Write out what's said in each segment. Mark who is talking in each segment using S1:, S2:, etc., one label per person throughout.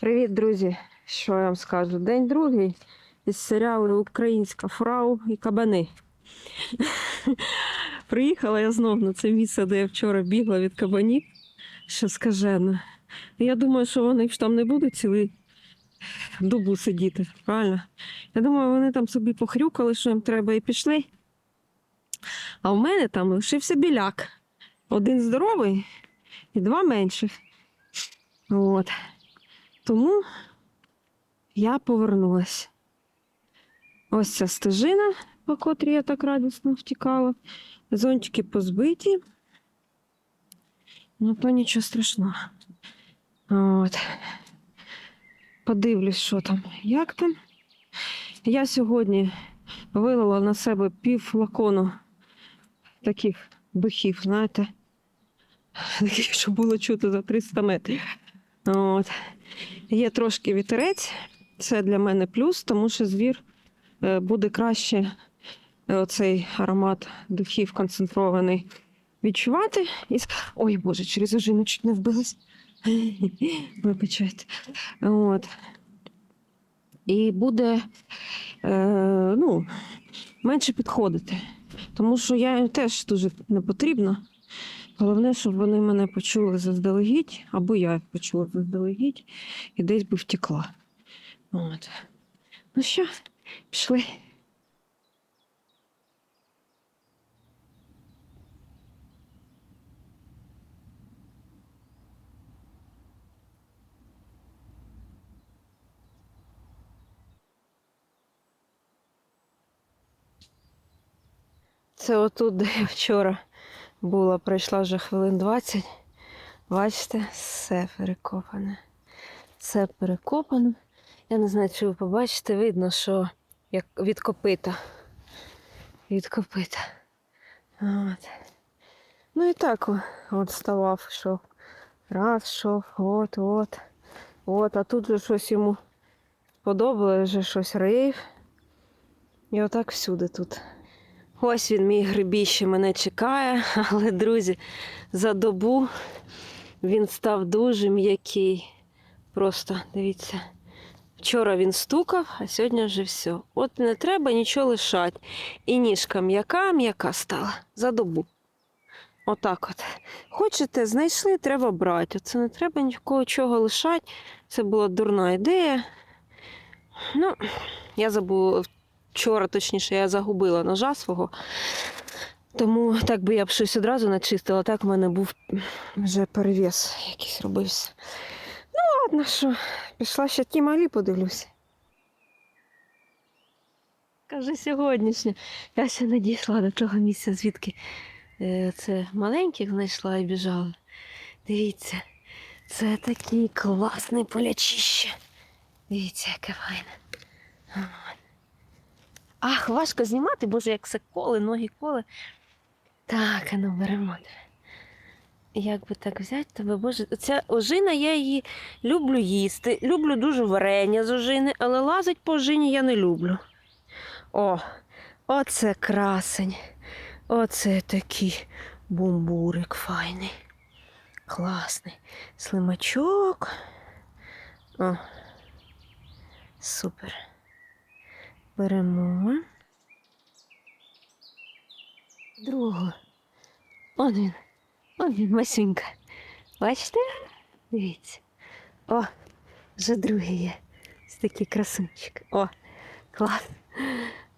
S1: Привіт, друзі! Що я вам скажу? День другий із серіалу Українська фрау і кабани. Приїхала я знов на це місце, де я вчора бігла від кабанів, що скажено. Я думаю, що вони ж там не будуть цілий добу сидіти, правильно? Я думаю, вони там собі похрюкали, що їм треба, і пішли. А в мене там лишився біляк. Один здоровий і два менших. От. Тому я повернулась. Ось ця стежина, по котрій я так радісно втікала. Зонтики позбиті. Ну, то нічого страшного. От. Подивлюсь, що там, як там. Я сьогодні вилила на себе пів флакону таких духів, знаєте, таких, що було чути за 300 метрів. От. Є трошки вітерець, це для мене плюс, тому що звір е, буде краще е, оцей аромат духів концентрований відчувати. І... Ой, Боже, через ожину чуть не вбилась. Вибачайте. От. І буде е, ну, менше підходити. Тому що я теж дуже не потрібна. Головне, щоб вони мене почули заздалегідь, або я почула заздалегідь і десь би втекла. От. Ну що, пішли. Це отут, де я вчора була, пройшла вже хвилин 20. Бачите, все перекопане. Все перекопано. Я не знаю, чи ви побачите, видно, що як від копита. Від копита. От. Ну і так от ставав, йшов. Раз, йшов, от, от. От, а тут вже щось йому сподобалось, вже щось рив. І отак всюди тут. Ось він, мій грибіще, мене чекає, але, друзі, за добу він став дуже м'який. Просто дивіться. Вчора він стукав, а сьогодні вже все. От не треба нічого лишати. І ніжка м'яка, м'яка стала за добу. Отак от. Хочете, знайшли, треба брати. Оце не треба нікого чого лишати. Це була дурна ідея. Ну, я забула вчора, точніше, я загубила ножа свого. Тому так би я б щось одразу начистила, так в мене був вже перевес якийсь робився. Ну, ладно, що, пішла ще ті малі подивлюся. Каже, сьогоднішня. Я ще не дійшла до того місця, звідки е, це маленьких знайшла і біжала. Дивіться, це такий класний полячище. Дивіться, яке файне. Ах, важко знімати, боже, як все коле, ноги коле. Так, а ну беремо. Як би так взяти тебе, боже. Ця ожина, я її люблю їсти. Люблю дуже варення з ожини, але лазить по ожині я не люблю. О, оце красень. Оце такий бумбурик файний. Класний. Слимачок. О, супер. Беремо. Другу. Он він. Он він, Масюнька. Бачите? Дивіться. О, вже другий є. Ось такий красунчик. О, клас.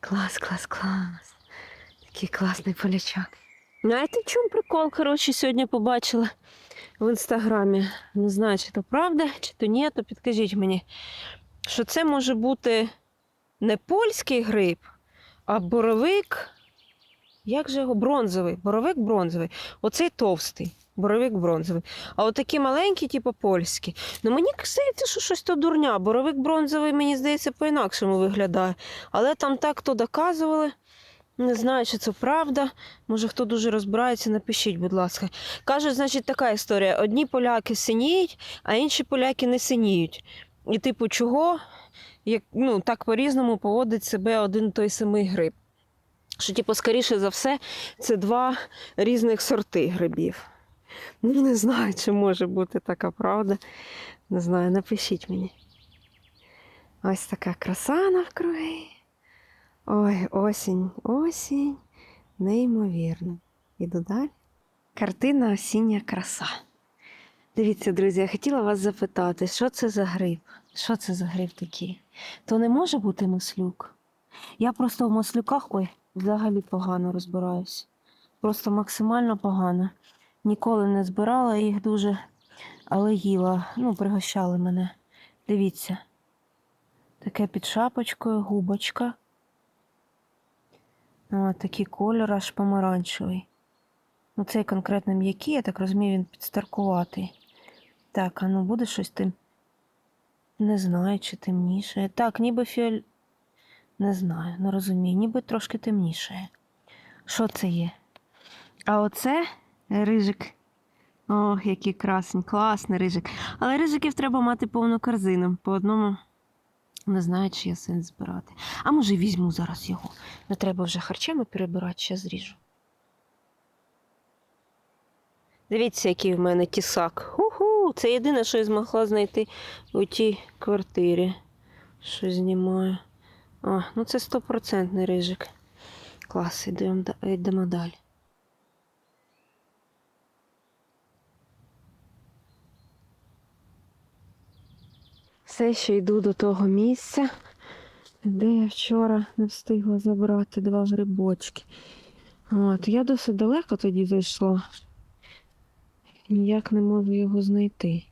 S1: Клас, клас, клас. Такий класний полячок. Знаєте, в чому прикол, коротше, сьогодні побачила в інстаграмі. Не знаю, чи то правда, чи то ні, то підкажіть мені, що це може бути не польський гриб, а боровик. Як же його? Бронзовий. Боровик бронзовий. Оцей товстий. Боровик бронзовий. А отакі маленькі, типу польські. Ну мені здається, що щось то дурня. Боровик бронзовий, мені здається, по-інакшому виглядає. Але там так то доказували. Не знаю, чи це правда. Може, хто дуже розбирається, напишіть, будь ласка. Кажуть, значить, така історія: одні поляки синіють, а інші поляки не синіють. І, типу, чого? Як, ну, так по-різному поводить себе один той самий гриб. Що, типу, скоріше за все, це два різних сорти грибів. Ну, не знаю, чи може бути така правда. Не знаю, напишіть мені. Ось така краса навкруги. Ой, осінь, осінь. Неймовірно. Іду далі. Картина осіння краса. Дивіться, друзі, я хотіла вас запитати, що це за гриб? Що це за гриб такий? То не може бути маслюк. Я просто в маслюках ой, взагалі погано розбираюсь. Просто максимально погано. Ніколи не збирала їх дуже, але їла. Ну, пригощали мене. Дивіться. Таке під шапочкою, губочка. О, такий кольор аж помаранчевий. Ну, цей конкретно м'який, я так розумію, він підстаркуватий. Так, а ну буде щось тим. Не знаю, чи темніше. Так, ніби фіоль. Не знаю, не розумію, ніби трошки темніше. Що це є? А оце рижик. Ох, який красний, класний рижик. Але рижиків треба мати повну корзину. По одному не знаю, чи є сенс збирати. А може візьму зараз його. Не треба вже харчами перебирати, ще зріжу. Дивіться, який в мене тісак. Це єдине, що я змогла знайти у тій квартирі, що знімаю. А, ну це стопроцентний рижик. Клас, йдемо, йдемо далі. Все ще йду до того місця, де я вчора не встигла забрати два грибочки. От, я досить далеко тоді зайшла. Ніяк не можу його знайти.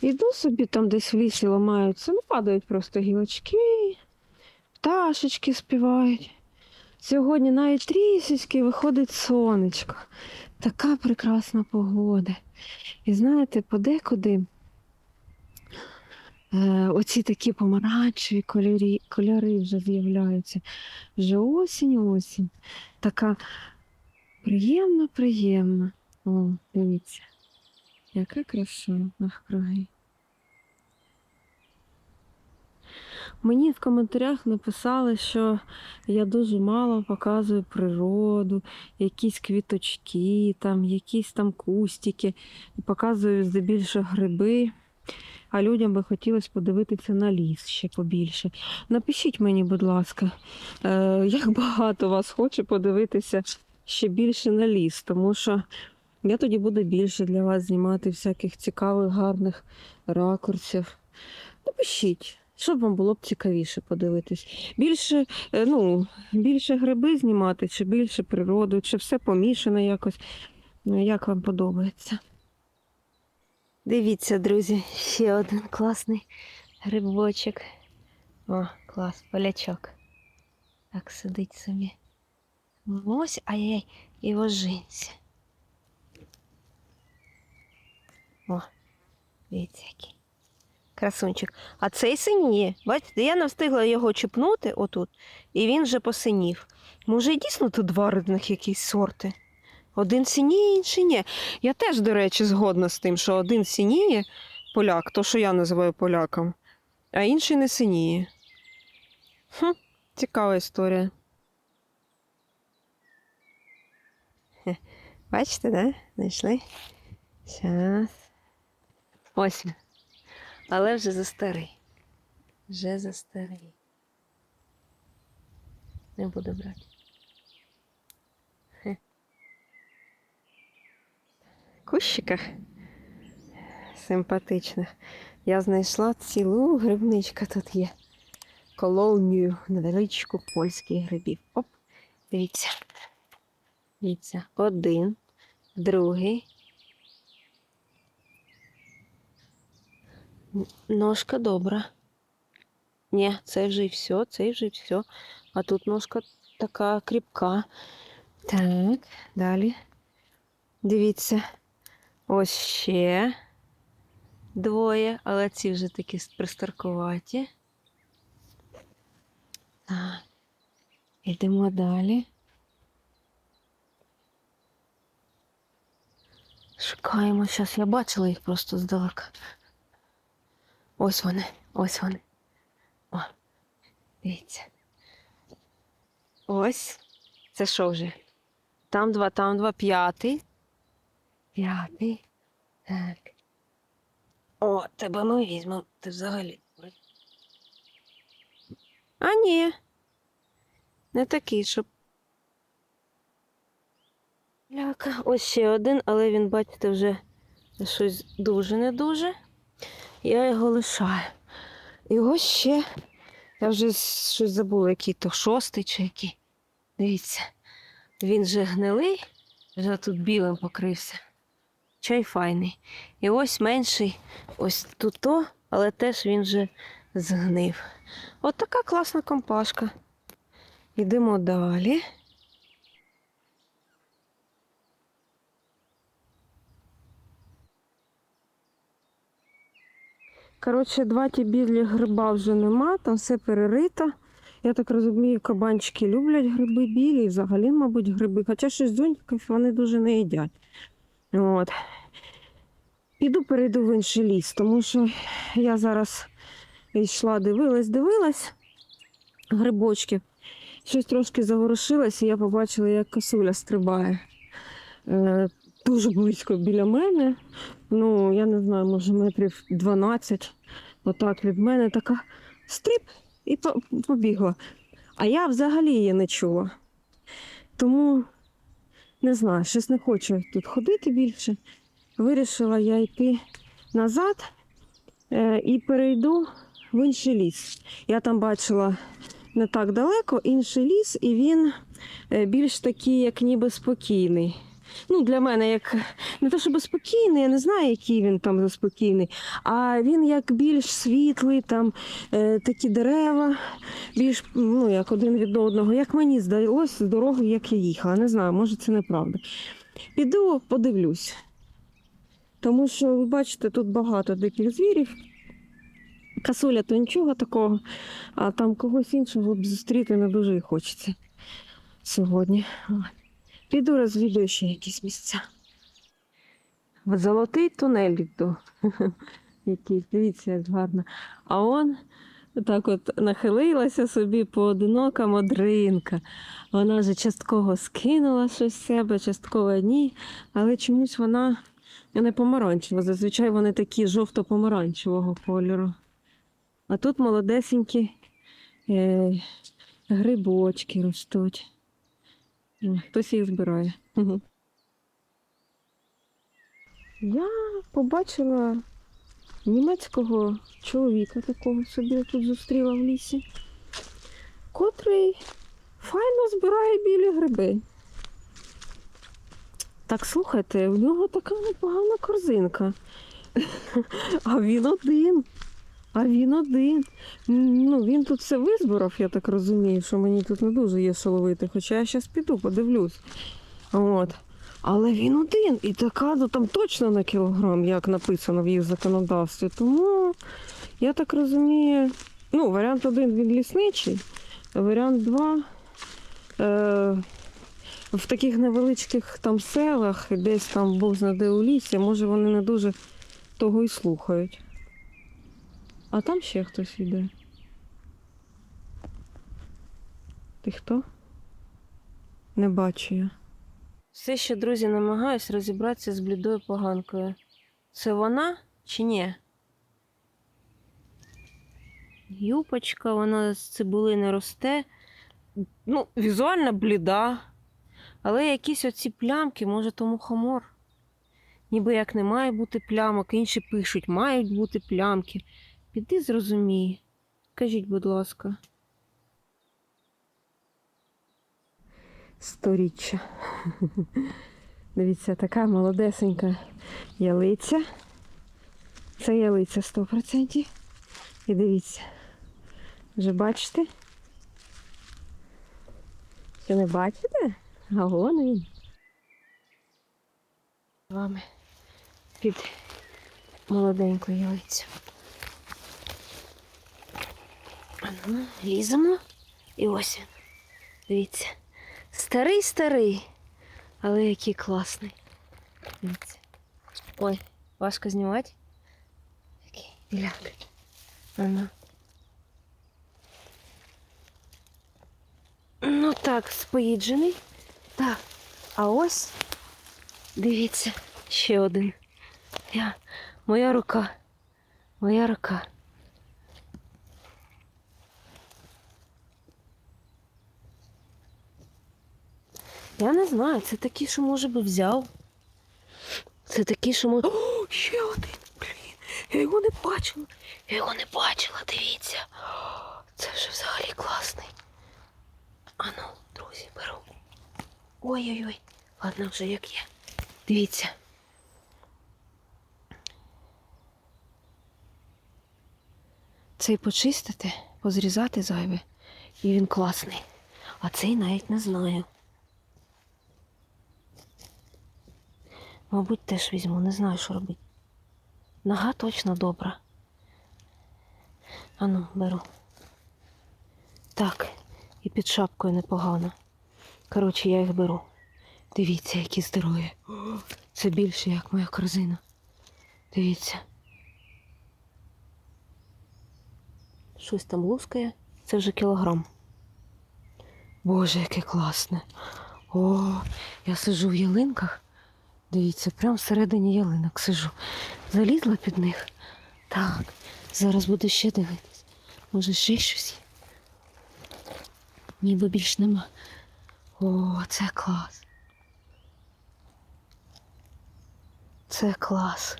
S1: Іду собі там десь в лісі ламаються, ну падають просто гілочки, пташечки співають. Сьогодні навіть трішечки виходить сонечко. Така прекрасна погода. І знаєте, подекуди оці такі помаранчеві кольорі, кольори вже з'являються. Вже осінь, осінь. Така приємна, приємна. О, дивіться. Яка краса навкруги. Мені в коментарях написали, що я дуже мало показую природу, якісь квіточки, там, якісь там кустики, показую здебільшого гриби. А людям би хотілося подивитися на ліс ще побільше. Напишіть мені, будь ласка, е, як багато вас хоче подивитися ще більше на ліс, тому що я тоді буду більше для вас знімати всяких цікавих, гарних ракурсів. Напишіть, щоб вам було б цікавіше подивитись. Більше, е, ну, більше гриби знімати, чи більше природу, чи все помішано якось. Ну, Як вам подобається? Дивіться, друзі, ще один класний грибочок. О, клас, полячок. Так сидить собі. Ось, ай-яй, і вожинці. О, дивіться який. Красунчик. А цей синіє. Бачите, я не встигла його чіпнути отут, і він вже посинів. Може, і дійсно тут два різних якісь сорти. Один синіє, інший ні. Я теж, до речі, згодна з тим, що один синіє поляк, то, що я називаю поляком, а інший не синіє. Хм, цікава історія. Бачите, да? Знайшли? Зараз. Ось. Але вже за старий. Вже за старий. Не буду брати. Кущиках симпатичних. Я знайшла цілу грибничка тут є. Колонію невеличку польських грибів. Оп, дивіться. Дивіться. Один, другий. Ножка добра. Ні, це вже і все, це вже і все. А тут ножка така кріпка. Так, далі. Дивіться. Ось ще двоє, але ці вже такі пристаркуваті. Так. Йдемо далі. Шукаємо зараз. Я бачила їх просто здалека. Ось вони, ось вони. О, дивіться. Ось. Це що вже? Там два, там два, п'ятий. П'ятий. Так. О, тебе ми візьмемо. Ти взагалі. А ні. Не такий, щоб. Ляка. Ось ще один, але він, бачите, вже щось дуже не дуже. Я його лишаю. І ось ще. Я вже щось забула, який то шостий чи який. Дивіться. Він вже гнилий, вже тут білим покрився. Чай файний. І ось менший, ось тут то, але теж він вже згнив. От така класна компашка. Йдемо далі. Коротше, два ті білі гриба вже нема, там все перерито. Я так розумію, кабанчики люблять гриби білі, взагалі, мабуть, гриби. Хоча щось дзоньків вони дуже не їдять. От. Піду перейду в інший ліс, тому що я зараз йшла, дивилась, дивилась грибочків. Щось трошки заворушилось, і я побачила, як косуля стрибає. Е, дуже близько біля мене. Ну, я не знаю, може метрів 12. Отак від мене така стріп і побігла. А я взагалі її не чула. Тому не знаю, щось не хочу тут ходити більше. Вирішила я йти назад е, і перейду в інший ліс. Я там бачила не так далеко інший ліс, і він е, більш такий, як ніби спокійний. Ну, для мене як не те, щоб спокійний, я не знаю, який він там заспокійний, а він як більш світлий, там е, такі дерева, більш ну, як один від одного. Як мені здалось з дороги, як я їхала. Не знаю, може це неправда. Піду, подивлюсь. Тому що, ви бачите, тут багато диких звірів. Касуля то нічого такого, а там когось іншого б зустріти не дуже і хочеться сьогодні. Піду розвідую ще якісь місця. В золотий тунель йду. Якийсь, дивіться, як гарно. А он так от нахилилася собі поодинока модринка. Вона вже частково скинула щось з себе, частково ні, але чомусь вона не помаранчева. Зазвичай вони такі жовто-помаранчевого кольору. А тут молодесенькі е, грибочки ростуть. Хтось їх збирає. Я побачила німецького чоловіка такого собі тут зустріла в лісі, котрий файно збирає білі гриби. Так, слухайте, в нього така непогана корзинка. А він один. А він один. Ну, він тут все визбирав, я так розумію, що мені тут не дуже є що ловити, хоча я зараз піду, подивлюсь. От. Але він один. І така, ну там точно на кілограм, як написано в їх законодавстві. Тому я так розумію, ну, варіант один він лісничий, а варіант два. Е- в таких невеличких там селах, десь там Бог знаде у лісі, може вони не дуже того і слухають. А там ще хтось йде. Ти хто? Не бачу я. Все ще, друзі, намагаюсь розібратися з блідою поганкою. Це вона чи ні? Юпочка, вона з цибулини росте. Ну, візуально бліда. Але якісь оці плямки, може, тому хомор. Ніби як не має бути плямок, інші пишуть, мають бути плямки. Піди зрозумій. Кажіть, будь ласка. Сторіччя. Дивіться, така молодесенька ялиця. Це ялиця 100%. І дивіться. Вже бачите? Що не бачите? А вон він. З вами під молоденьку ялицю. Ну, ліземо. І ось він. Дивіться. Старий старий, але який класний. Дивіться. Ой, важко знімати. Який біляк. Ага. Ну так, споїджений. Так. А ось, дивіться, Ще один. Я... Моя рука. Моя рука. Я не знаю, це такий, що може би взяв. Це такий, що може. О, ще один. Блін. Я його не бачила. Я його не бачила, дивіться. Це вже взагалі класний. Ану, друзі, беру. Ой-ой-ой. Ладно, вже як є. Дивіться. Цей почистити, позрізати зайве, і він класний. А цей навіть не знаю. Мабуть, теж візьму, не знаю, що робити. Нога точно добра. Ану, беру. Так, і під шапкою непогано. Коротше, я їх беру. Дивіться, які здорові. Це більше, як моя корзина. Дивіться. Щось там лускає. Це вже кілограм. Боже, яке класне. О, я сиджу в ялинках. Дивіться, прямо всередині ялинок сижу. Залізла під них. Так, зараз буду ще дивитись. Може, ще щось є? Ніби більш нема. О, це клас. Це клас.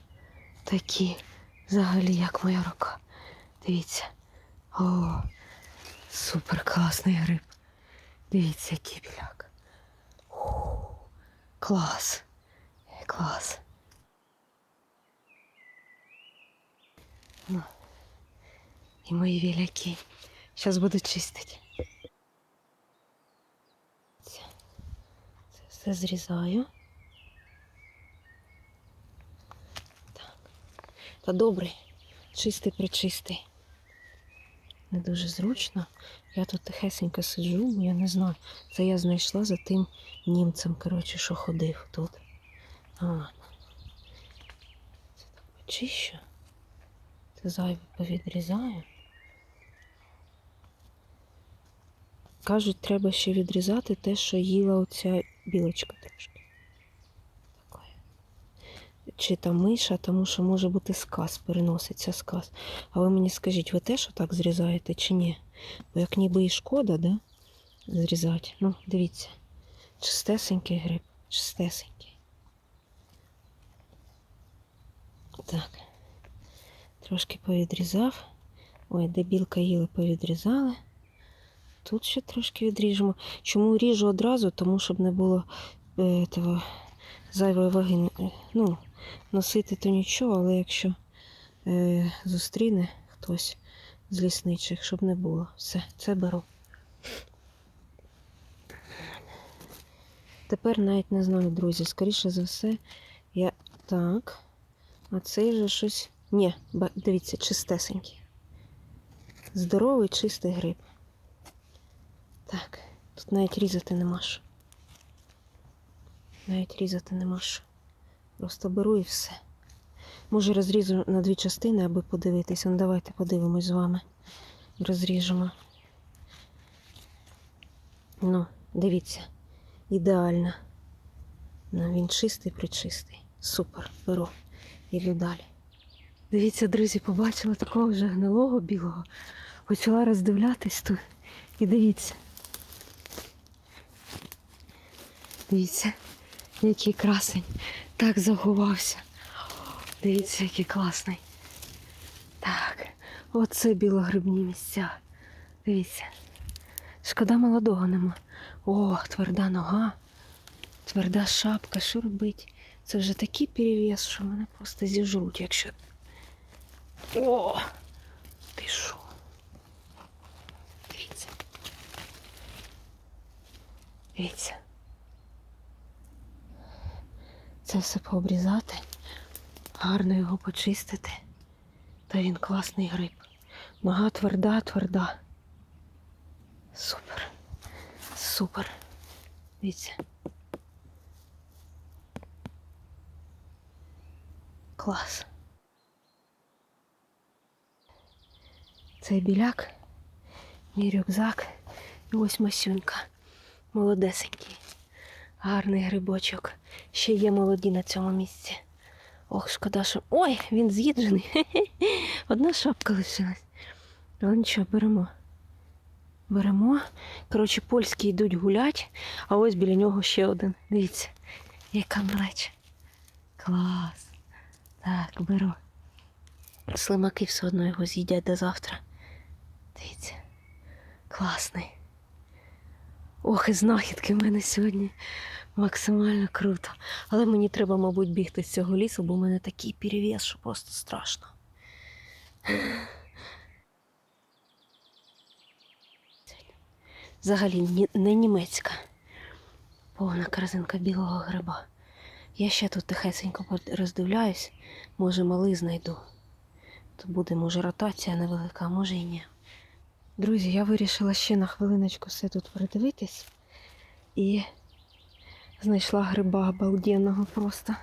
S1: Такі, взагалі, як моя рука. Дивіться. О, супер класний гриб. Дивіться, який біляк. Клас. Клас. Ну, і мої віляки. Зараз буду чистити. Це, все зрізаю. Так. Та добрий, чистий причистий. Не дуже зручно. Я тут тихесенько сиджу, я не знаю. Це я знайшла за тим німцем, коротше, що ходив тут. А. Це так почищу. Це зайве повідрізаю. Кажуть, треба ще відрізати те, що їла оця білочка трошки. Таке. Чи та миша, тому що може бути сказ, переноситься сказ. А ви мені скажіть, ви теж отак зрізаєте чи ні? Бо як ніби і шкода, да? Зрізати. Ну, дивіться. Чистесенький гриб, чистесенький. Так. Трошки повідрізав. Ой, де білка їла, повідрізали. Тут ще трошки відріжемо. Чому ріжу одразу? Тому щоб не було е, того, зайвої ваги. Е, Ну, носити то нічого, але якщо е, зустріне хтось з лісничих, щоб не було. Все, це беру. Тепер навіть не знаю, друзі. Скоріше за все, я так. А цей же щось. Ні, дивіться, чистесенький. Здоровий, чистий гриб. Так, тут навіть різати нема що. Навіть різати нема що. Просто беру і все. Може розрізу на дві частини, аби подивитись. Ну, давайте подивимось з вами. Розріжемо. Ну, дивіться. Ідеально. Ну, він чистий, причистий. Супер. Беру. Іду далі. Дивіться, друзі, побачила такого вже гнилого білого. Почала роздивлятись тут. І дивіться. Дивіться, який красень. Так заховався. Дивіться, який класний. Так, оце білогрибні місця. Дивіться. Шкода молодого нема. О, тверда нога, тверда шапка, що робить? Це вже такий перевес, що мене просто зіжруть, якщо. О! Ти що? Дивіться. Дивіться. Це все пообрізати, гарно його почистити. Та він класний гриб. Нога тверда, тверда. Супер. Супер. Дивіться. Клас. Цей біляк, мій рюкзак і ось масюнька. Молодесенький. Гарний грибочок. Ще є молоді на цьому місці. Ох, шкода, що. Ой, він з'їджений. Одна шапка лишилась. Але нічого, беремо. Беремо. Коротше, польські йдуть гулять, а ось біля нього ще один. Дивіться, яка млеча. Клас. Так, беру. Слимаки все одно його з'їдять до завтра. Дивіться. Класний. Ох, і знахідки в мене сьогодні максимально круто. Але мені треба, мабуть, бігти з цього лісу, бо в мене такий перевес, що просто страшно. Взагалі не німецька. Повна корзинка білого гриба. Я ще тут тихесенько роздивляюсь, може малий знайду. То буде, може, ротація невелика, може і ні. Друзі, я вирішила ще на хвилиночку все тут передивитись і знайшла гриба обалденного просто.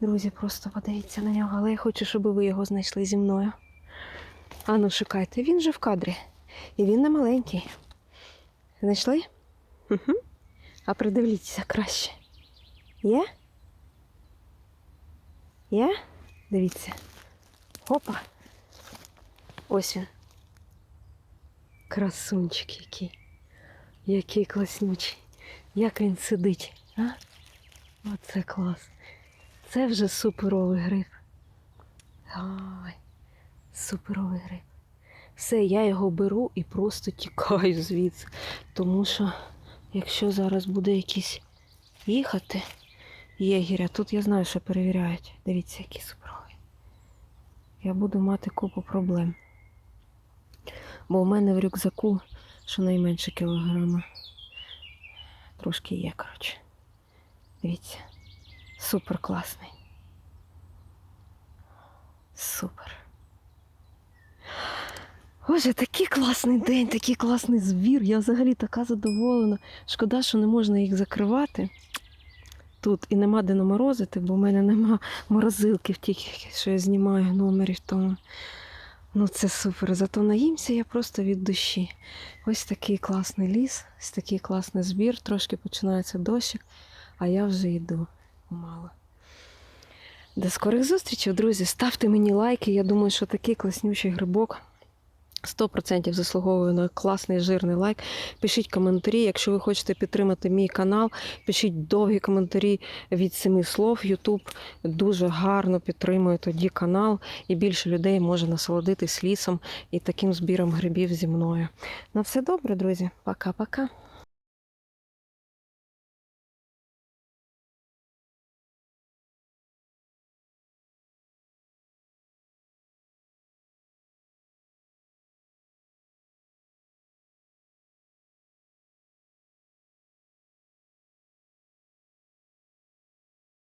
S1: Друзі, просто подивіться на нього, але я хочу, щоб ви його знайшли зі мною. Ану, шукайте, він же в кадрі. І він не маленький. Знайшли? Угу. А придивіться краще. Є? Є? Дивіться. Опа. Ось він. Красунчик який. Який класнючий. Як він сидить, а? Оце клас. Це вже суперовий гриб. Ай, суперовий гриб. Все, я його беру і просто тікаю звідси. Тому що, якщо зараз буде якийсь їхати, єгеря, тут я знаю, що перевіряють. Дивіться, який суперовий. Я буду мати купу проблем. Бо в мене в рюкзаку щонайменше кілограма. Трошки є, коротше. Дивіться. Супер класний. Супер. Боже, такий класний день, такий класний збір. Я взагалі така задоволена. Шкода, що не можна їх закривати тут і нема де наморозити, бо в мене нема морозилки тій, що я знімаю номерів тому. Ну це супер. Зато наїмся я просто від душі. Ось такий класний ліс, ось такий класний збір. Трошки починається дощик, а я вже йду помало. До скорих зустрічей, друзі. Ставте мені лайки. Я думаю, що такий класнючий грибок 100% заслуговує на класний жирний лайк. Пишіть коментарі. Якщо ви хочете підтримати мій канал, пишіть довгі коментарі від семи слов. Ютуб дуже гарно підтримує тоді канал, і більше людей може насолодитись лісом і таким збіром грибів зі мною. На все добре, друзі. Пока-пока.